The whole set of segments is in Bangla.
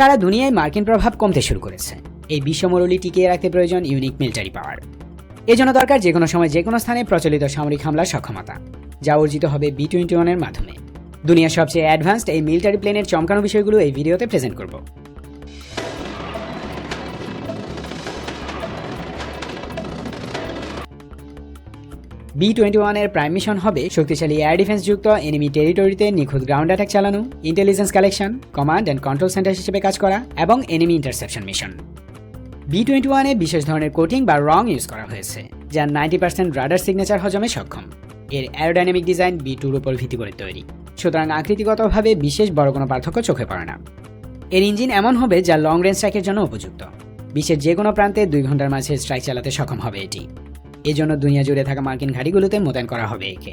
সারা দুনিয়ায় মার্কিন প্রভাব কমতে শুরু করেছে। এই বিশ্বমরুলি টিকিয়ে রাখতে প্রয়োজন ইউনিক মিলিটারি পাওয়ার। এজন্য দরকার যে কোনো সময় যে কোনো স্থানে প্রচলিত সামরিক হামলার সক্ষমতা, যা অর্জিত হবে বি টোয়েন্টি ওয়ানের মাধ্যমে। দুনিয়ার সবচেয়ে অ্যাডভান্সড এই মিলিটারি প্লেনের চমকানো বিষয়গুলো এই ভিডিওতে প্রেজেন্ট করব। বি টোয়েন্টি ওয়ানের প্রাইম মিশন হবে শক্তিশালী এয়ার ডিফেন্স যুক্ত এনিমি টেরিটরিতে নিখুঁত গ্রাউন্ড অ্যাটাক চালানো intelligence collection command and control centre হিসেবে কাজ করা এবং enemy interception mission B twenty ওয়ানে বিশেষ ধরনের কোটিং বা রং ইউজ করা হয়েছে, যা নাইনটি পার্সেন্ট রাডার সিগনেচার হজমে সক্ষম। এর অ্যারোডাইনামিক ডিজাইন বি টুর উপর ভিত্তি করে তৈরি। সুতরাং আকৃতিগতভাবে বিশেষ বড় কোনো পার্থক্য চোখে পড়ে না। এর ইঞ্জিন এমন হবে যা লং রেঞ্জ স্ট্রাইকের জন্য উপযুক্ত। বিশ্বের যে কোনো প্রান্তে দুই ঘণ্টার মাঝে স্ট্রাইক চালাতে সক্ষম হবে এটি। এজন্য দুনিয়া জুড়ে থাকা মার্কিন ঘাঁটিগুলোতে মোতায়েন করা হবে একে।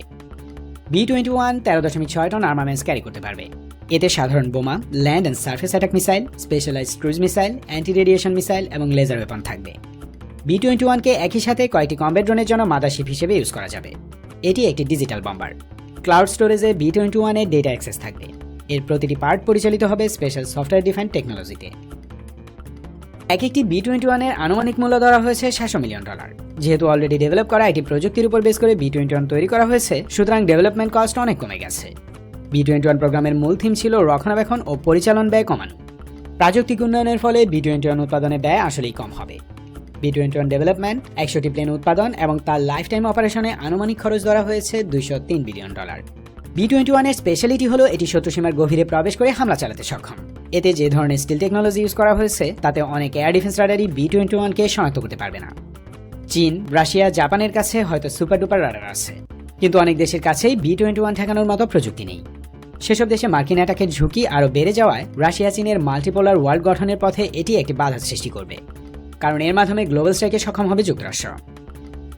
বি টোয়েন্টি ওয়ান তেরো দশমিক ছয় টন আর্মামেন্টস ক্যারি করতে পারবে। এতে সাধারণ বোমা land and surface attack missile specialise cruise missile anti radiation missile এবং লেজার ওয়েপন থাকবে। বি টোয়েন্টি ওয়ানকে একই সাথে কয়েকটি কম্বেট ড্রোনের জন্য মাদারশিপ হিসেবে ইউজ করা যাবে। এটি একটি ডিজিটাল বম্বার ক্লাউড স্টোরেজে বি টোয়েন্টি ওয়ানের ডেটা অ্যাক্সেস থাকবে। এর প্রতিটি পার্ট পরিচালিত হবে স্পেশাল সফটওয়্যার ডিফাইন টেকনোলজিতে এক একটি বি টোয়েন্টি ওয়ানের আনুমানিক মূল্য ধরা হয়েছে সাতশো মিলিয়ন ডলার। যেহেতু অলরেডি ডেভেলপ করা একটি প্রযুক্তির উপর বেস করে বি টোয়েন্টি ওয়ান তৈরি করা হয়েছে, সুতরাং ডেভেলপমেন্ট কস্ট অনেক কমে গেছে। বি টোয়েন্টি ওয়ান প্রোগ্রামের মূল থিম ছিল রক্ষণাবেক্ষণ ও পরিচালন ব্যয় কমানো। প্রাযুক্তিক উন্নয়নের ফলে বি টোয়েন্টি ওয়ান উৎপাদনের ব্যয় আসলেই কম হবে। বি টোয়েন্টি ওয়ান ডেভেলপমেন্ট একশোটি প্লেন উৎপাদন এবং তার লাইফ টাইম অপারেশনে আনুমানিক খরচ ধরা হয়েছে দুইশো তিন বিলিয়ন ডলার বি টোয়েন্টি ওয়ানের স্পেশালিটি হলো এটি শত্রুসীমার গভীরে প্রবেশ করে হামলা চালাতে সক্ষম। এতে যে ধরনের স্টিল টেকনোলজি ইউজ করা হয়েছে, তাতে অনেক এয়ার ডিফেন্স রাডারই বি টোয়েন্টি ওয়ানকে শনাক্ত করতে পারবে না। চীন, রাশিয়া, জাপানের কাছে হয়তো সুপার ডুপার রাডার আছে। কিন্তু অনেক দেশের কাছেই বি টোয়েন্টি ওয়ান ঠেকানোর মতো প্রযুক্তি নেই। সেসব দেশে মার্কিন অ্যাটাকের ঝুঁকি আরও বেড়ে যাওয়ায় রাশিয়া, চীনের মাল্টিপোলার ওয়ার্ল্ড গঠনের পথে এটি একটি বাধা সৃষ্টি করবে। কারণ এর মাধ্যমে গ্লোবাল স্ট্রাইকে সক্ষম হবে যুক্তরাষ্ট্র।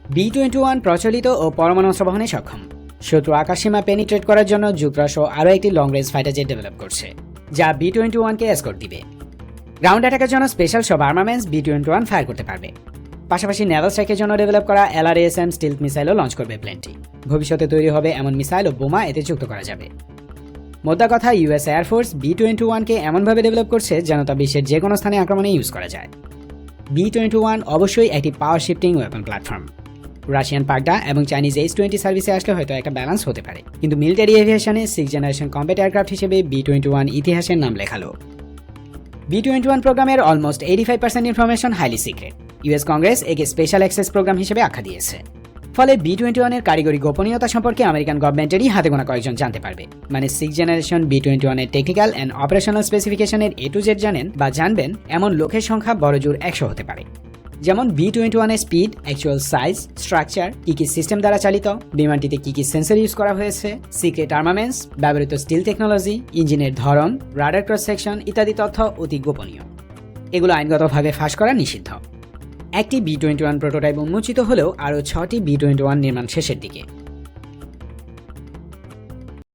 বি টোয়েন্টি ওয়ান প্রচলিত ও পরমাণু অস্ত্র বহনে সক্ষম। শত্রু আকাশসীমা পেনিট্রেট করার জন্য যুক্তরাষ্ট্র আরও একটি long range fighter jet develop করছে। যা বি টোয়েন্টি ওয়ানকে এসকোর দিবে। গ্রাউন্ড অ্যাটাকের জন্য স্পেশাল সব armaments B twenty one fire করতে পারবে। পাশাপাশি নেভাল স্ট্রাইকের জন্য ডেভেলপ করা এলআরএসএম স্টিল মিসাইলও লঞ্চ করবে প্লেনটি ভবিষ্যতে তৈরি হবে এমন মিসাইল ও বোমা এতে যুক্ত করা যাবে। মোদ্দা কথা ইউএস এয়ারফোর্স বি টোয়েন্টি ওয়ানকে এমনভাবে ডেভেলপ করছে যেন তা বিশ্বের যে কোনো স্থানে আক্রমণে ইউজ করা যায়। বি টোয়েন্টি ওয়ান অবশ্যই একটি power shifting weapon platform Russian পাগডা এবং চাইনিজ এইচ টোয়েন্টি সার্ভিসে আসলে হয়তো একটা ব্যালেন্স হতে পারে। কিন্তু মিলিটারি এভিয়েশনে সিক্স জেনারেশন কম্বেট এয়ারক্রাফট হিসেবে বি টোয়েন্টি ওয়ান ইতিহাসের নাম লেখালো। বি টোয়েন্টি ওয়ান প্রোগ্রামের almost eighty five percent information highly secret US Congress একে স্পেশাল অ্যাক্সেস প্রোগ্রাম হিসেবে আখ্যা দিয়েছে। ফলে বি টোয়েন্টি ওয়ানের কারিগরি গোপনীয়তা সম্পর্কে আমেরিকান গভর্নমেন্টেরই হাতে গোনা কয়েকজন জানতে পারবে। মানে সিক্স জেনারেশন বি টোয়েন্টি ওয়ানের টেকনিক্যাল অ্যান্ড অপারেশনাল স্পেসিফিকেশনের এ টু জেড জানেন বা জানবেন এমন লোকের সংখ্যা বড়জোর একশো হতে পারে। যেমন বি টোয়েন্টি ওয়ানের স্পিড অ্যাকচুয়াল সাইজ স্ট্রাকচার কি কি সিস্টেম দ্বারা চালিত, বিমানটিতে কি কি সেন্সর ইউজ করা হয়েছে সিক্রেট আর্মামেন্টস ব্যবহৃত স্টিল টেকনোলজি ইঞ্জিনের ধরন রাডার ক্রস সেকশন ইত্যাদি তথ্য অতি গোপনীয়। এগুলো আইনগতভাবে ফাঁস করা নিষিদ্ধ। একটি বি টোয়েন্টি ওয়ান প্রোটোটাইপ উন্মোচিত হলেও আরও ছটি বি টোয়েন্টি ওয়ান নির্মাণ শেষের দিকে।